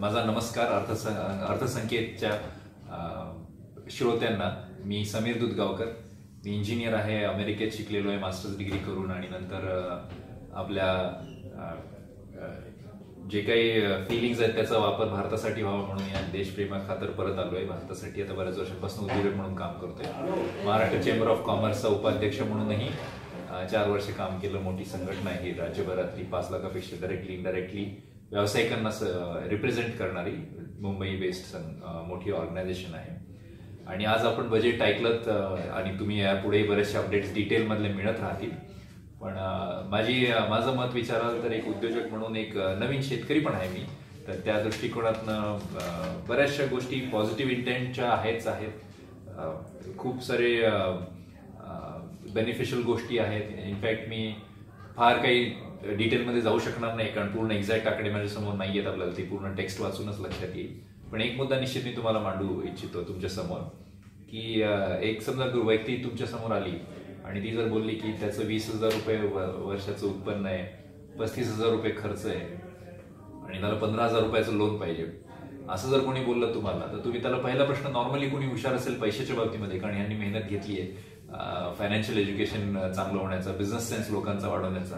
माझा नमस्कार अर्थ अर्थसंकेतच्या श्रोत्यांना. मी समीर दुधगावकर. मी इंजिनियर आहे अमेरिकेत शिकलेलो आहे मास्टर्स डिग्री करून आणि नंतर आपल्या जे काही फिलिंग्स आहेत त्याचा वापर भारतासाठी व्हावा म्हणून या देशप्रेमा खातर परत आलोय. भारतासाठी आता बऱ्याच वर्षापासून उद्योजक म्हणून काम करतोय. महाराष्ट्र चेंबर ऑफ कॉमर्सचा उपाध्यक्ष म्हणूनही चार वर्ष काम केलं. मोठी संघटना आहे राज्यभरातली पाच लाखापेक्षा डायरेक्टली इनडायरेक्टली व्यावसायिकांना रिप्रेझेंट करणारी मुंबई बेस्ड मोठी ऑर्गनायझेशन आहे. आणि आज आपण बजेट ऐकलं आणि तुम्ही यापुढे बरेचसे अपडेट्स डिटेलमधले मिळत राहतील. पण माझी माझं मत विचाराल तर एक उद्योजक म्हणून एक नवीन शेतकरी पण आहे मी. तर त्या दृष्टिकोनातनं बऱ्याचशा गोष्टी पॉझिटिव्ह इंटेंटच्या आहेच आहेत. खूप सारे बेनिफिशियल गोष्टी आहेत. इनफॅक्ट मी फार काही डिटेलमध्ये जाऊ शकणार नाही कारण पूर्ण एक्झॅक्ट आकडे माझ्यासमोर नाही आहेत आपल्याला ती पूर्ण टेक्स्ट वाचूनच लक्षात येईल. पण एक मुद्दा निश्चित मी तुम्हाला मांडू इच्छितो तुमच्यासमोर की एक समजा व्यक्ती तुमच्यासमोर आली आणि ती जर बोलली की त्याचं वीस हजार रुपये वर्षाचं उत्पन्न आहे पस्तीस हजार रुपये खर्च आहे आणि त्याला पंधरा हजार रुपयाचं लोन पाहिजे असं जर कोणी बोललं तुम्हाला तर तुम्ही त्याला पहिला प्रश्न नॉर्मली कोणी हुशार असेल पैशाच्या बाबतीमध्ये कारण यांनी मेहनत घेतली आहे फायनान्शियल एज्युकेशन चांगलं होण्याचा बिझनेस सेन्स लोकांचा वाढवण्याचा.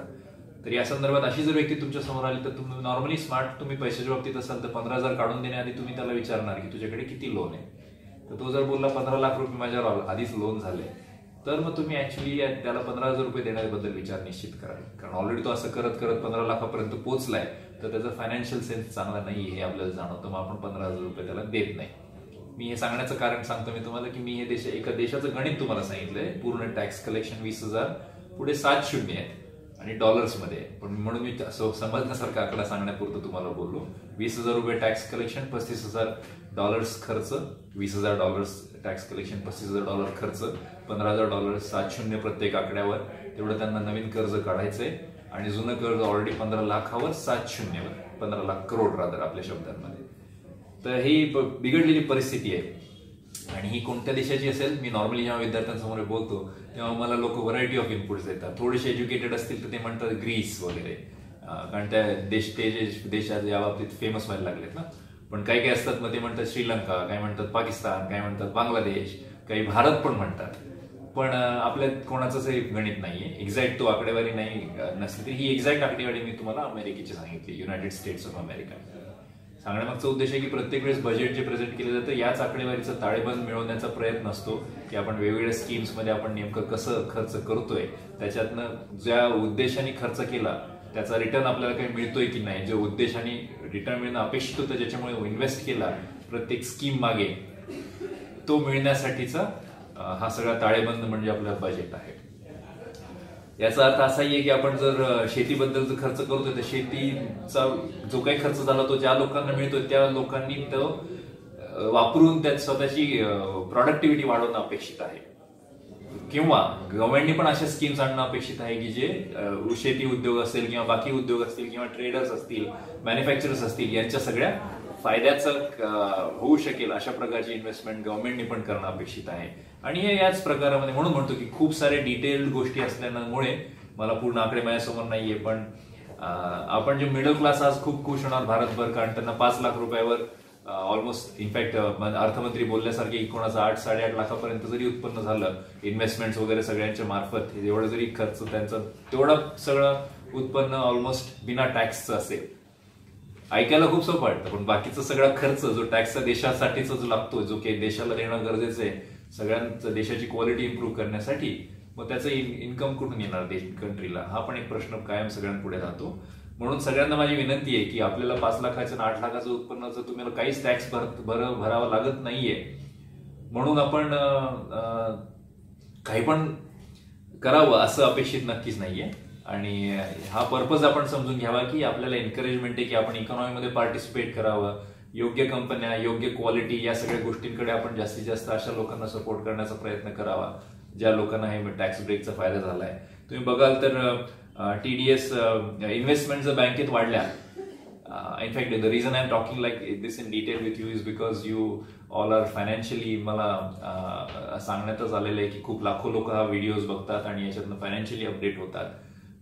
तर या संदर्भात अशी जर व्यक्ती तुमच्यासमोर आली तर तुम्ही नॉर्मली स्मार्ट तुम्ही पैशाच्या बाबतीत असाल तर पंधरा हजार काढून देण्याआधी तुम्ही त्याला विचारणार की तुझ्याकडे किती लोन आहे? तर तो जर बोलला पंधरा लाख रुपये माझ्यावर आधीच लोन झाले. तर मग तुम्ही ऍक्च्युली त्याला पंधरा हजार रुपये देण्याबद्दल विचार निश्चित कराल. कारण ऑलरेडी तो असं करत करत पंधरा लाखापर्यंत पोहोचलाय तर त्याचा फायनान्शियल सेन्स चांगला नाही हे आपल्याला जाणवतं. मग आपण पंधरा हजार रुपये त्याला देत नाही. मी हे सांगण्याचं कारण सांगतो मी तुम्हाला की मी हे देश एका देशाचं गणित तुम्हाला सांगितलंय. पूर्ण टॅक्स कलेक्शन वीस हजार पुढे सात शून्य आहेत. आणि डॉलर्समध्ये पण म्हणून मी समजण्यासारखा आकडा सांगण्यापुरतं तुम्हाला बोललो. वीस हजार रुपये टॅक्स कलेक्शन पस्तीस हजार डॉलर्स खर्च वीस हजार डॉलर्स टॅक्स कलेक्शन पस्तीस हजार डॉलर खर्च पंधरा हजार डॉलर सात शून्य प्रत्येक आकड्यावर. तेवढं त्यांना नवीन कर्ज काढायचंय. आणि जुनं कर्ज ऑलरेडी पंधरा लाखावर सात शून्यवर. पंधरा लाख करोड रादर आपल्या शब्दांमध्ये. तर ही बिघडलेली परिस्थिती आहे. आणि ही कोणत्या देशाची असेल मी नॉर्मली जेव्हा विद्यार्थ्यांसमोर बोलतो तेव्हा मला लोक व्हरायटी ऑफ इनपुट्स देतात. थोडेसे एज्युकेटेड असतील तर ते म्हणतात ग्रीस वगैरे. कारण त्या देश ते जे देशात या बाबतीत फेमस व्हायला लागलेत ना. पण काही काही असतात मग ते म्हणतात श्रीलंका काय म्हणतात पाकिस्तान काय म्हणतात बांगलादेश काही भारत पण म्हणतात. पण आपल्या कोणाचंच गणित नाहीये. एक्झॅक्ट तो आकडेवारी नाही नसली तरी ही एक्झॅक्ट आकडेवारी मी तुम्हाला अमेरिकेची सांगितली युनायटेड स्टेट्स ऑफ अमेरिका सांगण्यामागचा उद्देश आहे की प्रत्येक वेळेस बजेट जे प्रेझेंट केलं जातं याच आकडेवारीचा ताळेबंद मिळवण्याचा प्रयत्न असतो की आपण वेगवेगळ्या स्कीम्समध्ये आपण नेमकं कसं खर्च करतोय त्याच्यातनं ज्या उद्देशाने खर्च केला त्याचा रिटर्न आपल्याला काही मिळतोय की नाही जे उद्देशाने रिटर्न मिळणं अपेक्षित होतं ज्याच्यामुळे इन्व्हेस्ट केला प्रत्येक स्कीम मागे तो मिळण्यासाठीचा हा सगळा ताळेबंद म्हणजे आपलं बजेट आहे. याचा अर्थ असाही आहे की आपण जर शेतीबद्दल जर खर्च करतोय तर शेतीचा जो काही खर्च झाला तो ज्या लोकांना मिळतो त्या लोकांनी तो वापरून त्यात स्वतःची प्रॉडक्टिव्हिटी वाढवणं अपेक्षित आहे. किंवा गव्हर्नमेंटनी पण अशा स्कीम्स आणणं अपेक्षित आहे की जे शेती उद्योग असेल किंवा बाकी उद्योग असतील किंवा ट्रेडर्स असतील मॅन्युफॅक्चरर्स असतील यांच्या सगळ्या फायद्याचं होऊ शकेल अशा प्रकारची इन्व्हेस्टमेंट गव्हर्नमेंटने पण करणं अपेक्षित आहे. आणि हे याच प्रकारामध्ये म्हणून म्हणतो की खूप सारे डिटेल्ड गोष्टी असल्यामुळे मला पूर्ण आकडे माझ्यासमोर नाहीये पण आपण जे मिडल क्लास आज खूप खुश होणार भारतभर कारण त्यांना पाच लाख रुपयावर ऑलमोस्ट इनफॅक्ट अर्थमंत्री बोलल्यासारखे कोणाचं आठ साडेआठ लाखापर्यंत जरी उत्पन्न झालं इन्व्हेस्टमेंट वगैरे सगळ्यांच्या मार्फत एवढं जरी खर्च त्यांचं तेवढं सगळं उत्पन्न ऑलमोस्ट बिना टॅक्सचं असेल. ऐकायला खूप सोपं वाटतं पण बाकीचा सगळा खर्च जो टॅक्सचा देशासाठीचा जो लागतो जो काही देशाला देणं गरजेचं आहे सगळ्यांचं देशाची क्वालिटी इम्प्रूव्ह करण्यासाठी मग त्याचं इन्कम कुठून येणार देश कंट्रीला हा पण एक प्रश्न कायम सगळ्यांपुढे राहतो. म्हणून सगळ्यांना माझी विनंती आहे की आपल्याला पाच लाखाचं आठ लाखाचं उत्पन्नाचं तुम्हाला काहीच टॅक्स भर भर भरावा लागत नाहीये. म्हणून आपण काही पण करावं असं अपेक्षित नक्कीच नाहीये. आणि हा पर्पज आपण समजून घ्यावा की आपल्याला एनकरेजमेंट आहे की आपण इकॉनॉमीमध्ये पार्टिसिपेट करावं. योग्य कंपन्या योग्य क्वालिटी या सगळ्या गोष्टींकडे आपण जास्तीत जास्त अशा लोकांना सपोर्ट करण्याचा प्रयत्न करावा ज्या लोकांना हे टॅक्स ब्रेकचा फायदा झालाय. तुम्ही बघाल तर टीडीएस इन्व्हेस्टमेंट जर बँकेत वाढल्या. In fact the reason I am talking like this in detail with you is because you all are financially मला सांगण्यातच आलेलं आहे की खूप लाखो लोक हा व्हिडिओज बघतात आणि याच्यातनं फायनान्शियली अपडेट होतात.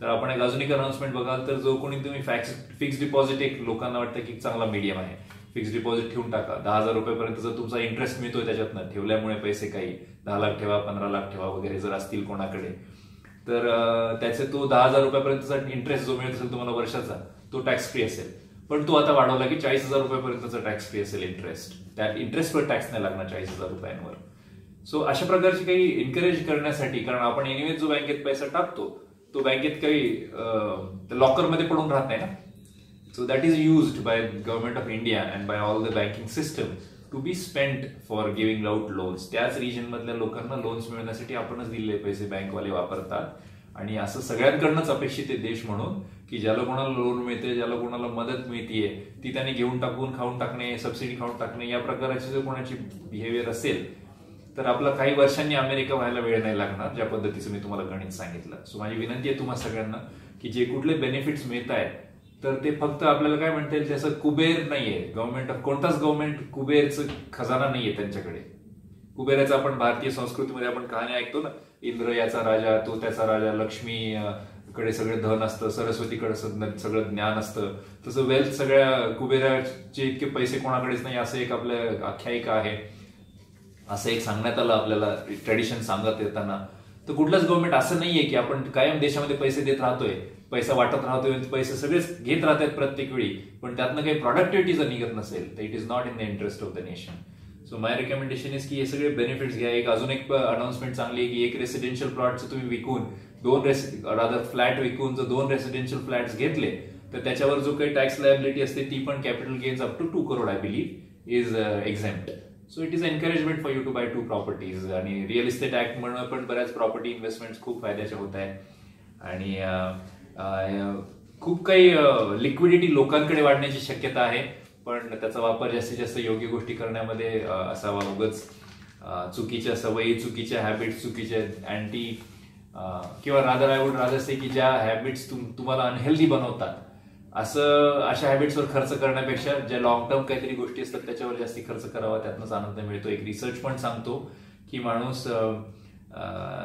तर आपण एक अजून एक अनाउन्समेंट बघाल तर जो कोणी तुम्ही फॅक्स फिक्स डिपॉझिट एक लोकांना वाटतं की चांगला मीडियम आहे. फिक्स डिपॉझिट ठेवून टाका. दहा हजार रुपयापर्यंत जर तुमचा इंटरेस्ट मिळतोय त्याच्यातनं ठेवल्यामुळे पैसे काही दहा लाख ठेवा पंधरा लाख ठेवा वगैरे जर असतील कोणाकडे तर त्याचे तो दहा हजार रुपयापर्यंतचा इंटरेस्ट जो मिळत असेल तुम्हाला वर्षाचा तो टॅक्स फ्री असेल. पण तो आता वाढवला की चाळीस हजार रुपयापर्यंतचा टॅक्स फ्री असेल इंटरेस्ट त्या इंटरेस्टवर टॅक्स नाही लागणार चाळीस हजार रुपयांवर. सो अशा प्रकारची काही एनकरेज करण्यासाठी कारण आपण एनिवे जो बँकेत पैसा टाकतो तो बँकेत काही लॉकरमध्ये पडून राहत नाही ना. So that is used by government of India and by all the banking system to be spend for giving out loans त्याच रिजन मधल्या लोकांना लोन्स मिळवण्यासाठी आपणच दिलेले पैसे बँकवाले वापरतात. आणि असं सगळ्यांकडनंच अपेक्षित आहे देश म्हणून की ज्याला कोणाला लोन मिळते ज्याला कोणाला मदत मिळतीये ती त्याने घेऊन टाकून खाऊन टाकणे सबसिडी खाऊन टाकणे या प्रकारची जर कोणाची बिहेवियर असेल तर आपला काही वर्षांनी अमेरिका व्हायला वेळ नाही लागणार ज्या पद्धतीचं मी तुम्हाला गणित सांगितलं. सो माझी विनंती आहे तुम्हाला सगळ्यांना की जे कुठले बेनिफिट्स मिळत आहेत तर ते फक्त आपल्याला काय म्हणता येईल त्याचं कुबेर नाहीये. गव्हर्नमेंट ऑफ कोणताच गव्हर्नमेंट कुबेरचं खजाना नाहीये त्यांच्याकडे. कुबेराचा आपण भारतीय संस्कृतीमध्ये आपण कहाणी ऐकतो ना इंद्र याचा राजा तो त्याचा राजा लक्ष्मी कडे सगळे धन असतं सरस्वतीकडे सगळं ज्ञान असतं. तसं वेल्थ सगळ्या कुबेराचे इतके पैसे कोणाकडेच नाही असं एक आपल्या आख्यायिका आहे. असं एक सांगण्यात आलं आपल्याला ट्रेडिशन सांगत येताना. तर कुठलंच गव्हर्नमेंट असं नाहीये की आपण कायम देशामध्ये पैसे देत राहतोय पैसा वाटत राहतोय पैसे सगळेच घेत राहतात प्रत्येक वेळी पण त्यातनं काही प्रॉडक्टिव्हिटी जर निघत नसेल तर it is not in the interest of the nation so my recommendation is की हे सगळे बेनिफिट्स घ्या. एक अजून एक अनाउन्समेंट चांगली आहे की एक रेसिडेन्शियल प्लॉटचं तुम्ही विकून दोन रादर फ्लॅट विकून जर दोन रेसिडेन्शियल फ्लॅट्स घेतले तर त्याच्यावर जो काही टॅक्स लायबिलिटी असते ती पण capital gains up to two crore I believe is exempt so it is encouragement for you to buy two properties आणि रिअल इस्टेट ऍक्ट म्हणून पण बऱ्याच प्रॉपर्टी इन्व्हेस्टमेंट खूप फायद्याच्या होत आहे आणि खूप काही लिक्विडिटी लोकांकडे वाढण्याची शक्यता आहे. पण त्याचा वापर जास्तीत जास्त योग्य गोष्टी करण्यामध्ये असावा उगच. चुकीच्या सवयी चुकीच्या हॅबिट्स चुकीच्या अँटी किंवा rather I would rather say की ज्या हॅबिट्स तुम्हाला अनहेल्दी बनवतात असं अशा हॅबिट्सवर खर्च करण्यापेक्षा ज्या लॉंग टर्म काहीतरी गोष्टी असतात त्याच्यावर जास्ती खर्च करावा त्यातनंच आनंद मिळतो. एक रिसर्च पण सांगतो की माणूस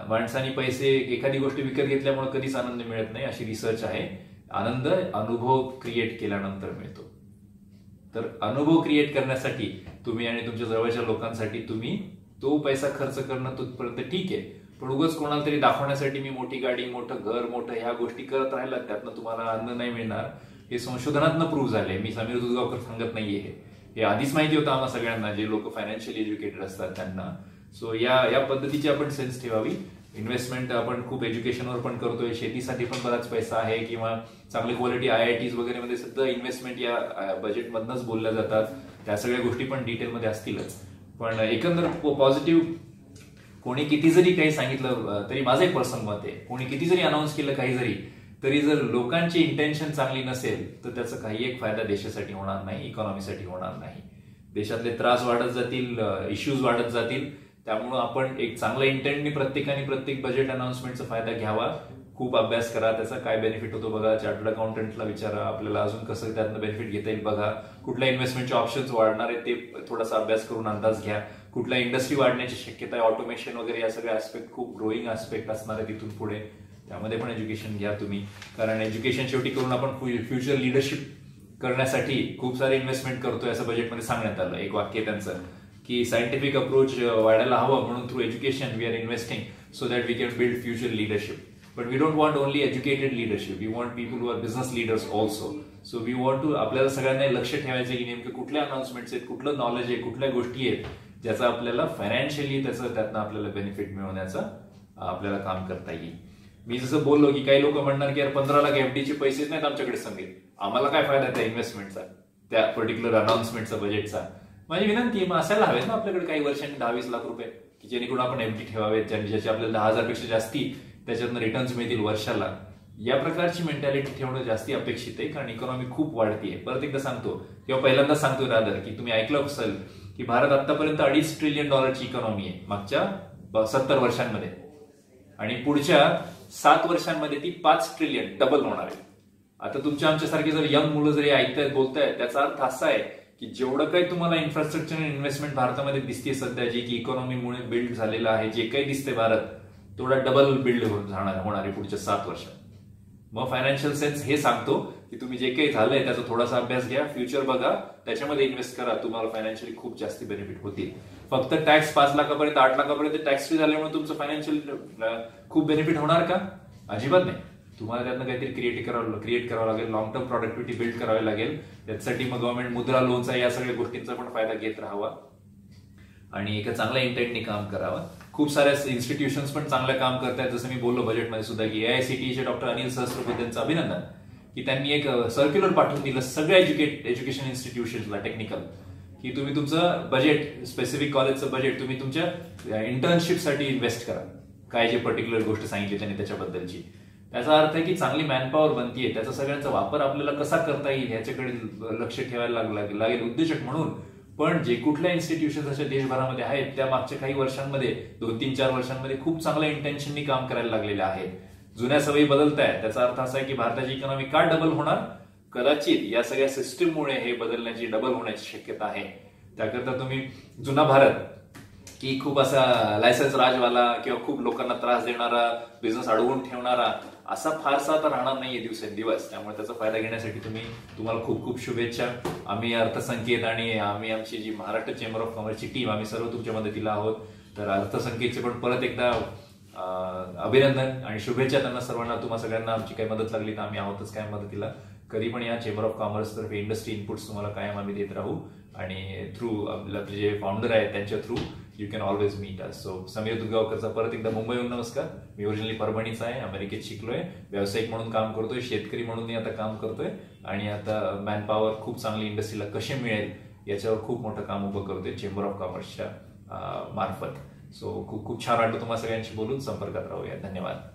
माणसाने पैसे एखादी गोष्ट विकत घेतल्यामुळे कधीच आनंद मिळत नाही अशी रिसर्च आहे. आनंद अनुभव क्रिएट केल्यानंतर मिळतो. तर अनुभव क्रिएट करण्यासाठी तुम्ही आणि तुमच्या जवळच्या लोकांसाठी तुम्ही तो पैसा खर्च करणं तोपर्यंत ठीक आहे. पण उगच कोणाला तरी दाखवण्यासाठी मी मोठी गाडी मोठं घर मोठं ह्या गोष्टी करत राहिला त्यातनं तुम्हाला आनंद नाही मिळणार. हे संशोधनातनं प्रूव्ह झाले मी समीर दुधगावकर सांगत नाहीये हे. आधीच माहिती होतं आम्हाला सगळ्यांना जे लोक फायनान्शियल एज्युकेटेड असतात त्यांना. सो या या पद्धतीची आपण सेन्स ठेवावी. इन्व्हेस्टमेंट आपण खूप एज्युकेशनवर पण करतोय. शेतीसाठी पण बराच पैसा आहे किंवा चांगली क्वालिटी आय आय टीज वगैरे मध्ये सुद्धा इन्व्हेस्टमेंट या बजेटमधनच बोलल्या जातात. त्या सगळ्या गोष्टी पण डिटेलमध्ये असतीलच. पण एकंदर पॉझिटिव्ह कोणी किती जरी काही सांगितलं तरी माझं एक पर्सनल मत आहे. कोणी किती जरी अनाऊन्स केलं काही जरी तरी जर लोकांची इंटेन्शन चांगली नसेल तर त्याचा काही एक फायदा देशासाठी होणार नाही इकॉनॉमीसाठी होणार नाही. देशातले त्रास वाढत जातील इश्यूज वाढत जातील. त्यामुळं आपण एक चांगल्या इंटेंटनी प्रत्येकाने प्रत्येक बजेट अनाउन्समेंटचा फायदा घ्यावा. खूप अभ्यास करा त्याचा काय बेनिफिट होतो बघा. चार्टर्ड अकाउंटंटला विचारा आपल्याला अजून कसं त्यातनं बेनिफिट घेता येईल बघा. कुठल्या इन्व्हेस्टमेंटचे ऑप्शन्स वाढणार आहेत ते थोडासा अभ्यास करून अंदाज घ्या. कुठल्या इंडस्ट्री वाढण्याची शक्यता आहे ऑटोमेशन वगैरे या सगळ्या आस्पेक्ट खूप ग्रोईंग आस्पेक्ट असणार आहे तिथून पुढे. त्यामध्ये पण एज्युकेशन घ्या तुम्ही. कारण एज्युकेशन शेवटी करून आपण फ्युचर लिडरशिप करण्यासाठी खूप सारे इन्व्हेस्टमेंट करतोय असं बजेटमध्ये सांगण्यात आलं. एक वाक्य त्यांचं की सायंटिफिक अप्रोच वाढायला हवं म्हणून through education we are investing so that we can build future leadership but we don't want only educated leadership we want people are business leaders also so we want to आपल्याला सगळ्यांना लक्ष ठेवायचं की नेमके कुठल्या अनाउन्समेंट्स आहेत कुठलं नॉलेज आहे कुठल्या गोष्टी आहेत ज्याचा आपल्याला फायनान्शियली त्याचं त्यातनं आपल्याला बेनिफिट मिळवण्याचं आपल्याला काम करता येईल. मी जसं बोललो की काही लोक म्हणणार की यार पंधरा लाख एफडीचे पैसेच नाहीत आमच्याकडे समीर आम्हाला काय फायदा त्या इन्व्हेस्टमेंटचा त्या पर्टिक्युलर अनाउन्समेंटचा बजेटचा माझी विनंती मग असायला हवेत ना आपल्याकडे काही वर्षांनी दहावीस लाख रुपये की जेणेकरून आपण एफडी ठेवावेत ज्याचे आपल्याला दहा हजारपेक्षा जास्ती त्याच्यातनं रिटर्न्स मिळतील वर्षाला. या प्रकारची मेंटॅलिटी ठेवणं जास्ती अपेक्षित आहे कारण इकॉनॉमी खूप वाढतीये. परत एकदा सांगतो किंवा पहिल्यांदा सांगतो रादर की तुम्ही ऐकलं असेल की भारत आतापर्यंत अडीच ट्रिलियन डॉलरची इकॉनॉमी आहे मागच्या सत्तर वर्षांमध्ये. आणि पुढच्या सात वर्षांमध्ये ती पाच ट्रिलियन डबल होणार आहे. आता तुमच्या आमच्यासारखे जर यंग मुलं जरी ऐकतायत बोलतायत त्याचा अर्थ असा आहे की जेवढं काही तुम्हाला इन्फ्रास्ट्रक्चर इन्व्हेस्टमेंट भारतामध्ये दिसते सध्या जे की इकॉनॉमीमुळे बिल्ड झालेलं आहे जे काही दिसते भारत तेवढा डबल बिल्ड होणार आहे पुढच्या सात वर्षात. मग फायनान्शियल सेन्स हे सांगतो की तुम्ही जे काही झालंय त्याचा थोडासा अभ्यास घ्या फ्युचर बघा त्याच्यामध्ये इन्व्हेस्ट करा. तुम्हाला फायनान्शियली खूप जास्त बेनिफिट होतील. फक्त टॅक्स पाच लाखापर्यंत आठ लाखापर्यंत टॅक्स फ्री झाल्यामुळे तुमचं फायनान्शियल खूप बेनिफिट होणार का? अजिबात नाही. तुम्हाला त्यातनं काहीतरी क्रिएट करावं क्रिएट करावं लागेल. लॉंग टर्म प्रॉडक्टिव्हिटी बिल्ड करावी लागेल. त्यासाठी मग गव्हर्नमेंट मुद्रा लोनचा या सगळ्या गोष्टींचा पण फायदा घेत राहावा. आणि एका चांगल्या इंटेंटनी काम करावं. खूप साऱ्या इन्स्टिट्यूशन्स पण चांगलं काम करतायत. जसं मी बोललो बजेटमध्ये सुद्धा की एआयसीटीचे डॉक्टर अनिल सहस्त्रबुद्धेंचं अभिनंदन की त्यांनी एक सर्क्युलर पाठवून दिलं सगळ्या एज्युकेट एज्युकेशन इन्स्टिट्यूशन्सला टेक्निकल की तुम्ही तुमचं बजेट स्पेसिफिक कॉलेजचं बजेट तुम्ही तुमच्या इंटर्नशिपसाठी इन्व्हेस्ट करा. काय जे पर्टिक्युलर गोष्ट सांगितली त्यांनी त्याच्याबद्दलची. त्याचा अर्थ आहे की चांगली मॅनपॉवर बनतीये. त्याचा सगळ्यांचा वापर आपल्याला कसा करता येईल ह्याच्याकडे लक्ष ठेवायला लागेल उद्योजक म्हणून. पण जे कुठल्या इन्स्टिट्यूशन अशा देशभरामध्ये आहेत त्या मागच्या काही वर्षांमध्ये दोन तीन चार वर्षांमध्ये खूप चांगल्या इंटेन्शननी काम करायला लागलेले आहेत जुन्या सवयी बदलत आहेत त्याचा अर्थ असा आहे की भारताची इकॉनॉमी का डबल होणार? कदाचित या सगळ्या सिस्टीममुळे हे बदलण्याची डबल होण्याची शक्यता आहे. त्याकरता तुम्ही जुना भारत की खूप असा लायसन्स राजवाला किंवा खूप लोकांना त्रास देणारा बिझनेस अडवून ठेवणारा असा फारसा आता राहणार नाहीये दिवसेंदिवस. त्यामुळे त्याचा फायदा घेण्यासाठी तुम्ही तुम्हाला खूप खूप शुभेच्छा. आम्ही अर्थसंकेत आणि आम्ही आमची जी महाराष्ट्र चेंबर ऑफ कॉमर्सची टीम आम्ही सर्व तुमच्या मदतीला आहोत. तर अर्थसंकेतचे पण परत एकदा अभिनंदन आणि शुभेच्छा त्यांना सर्वांना. तुम्हाला सगळ्यांना आमची काही मदत लागली तर आम्ही आहोतच काय मदतीला. कधी पण या चेंबर ऑफ कॉमर्स तर्फे इंडस्ट्री इनपुट्स तुम्हाला कायम आम्ही देत राहू. आणि थ्रू आपले जे फाउंडर आहेत त्यांच्या through you can always meet us so Sameer दुगावकरचा परत एकदा मुंबईहून नमस्कार. मी ओरिजिनली परभणीचा आहे अमेरिकेत शिकलोय. व्यावसायिक म्हणून काम करतोय शेतकरी म्हणून आता काम करतोय. आणि आता मॅन पॉवर खूप चांगली इंडस्ट्रीला कसे मिळेल याच्यावर खूप मोठं काम उभं करतोय चेंबर ऑफ कॉमर्सच्या मार्फत. सो खूप खूप छान वाटलं तुम्हाला सगळ्यांशी बोलून. संपर्कात राहूया. धन्यवाद.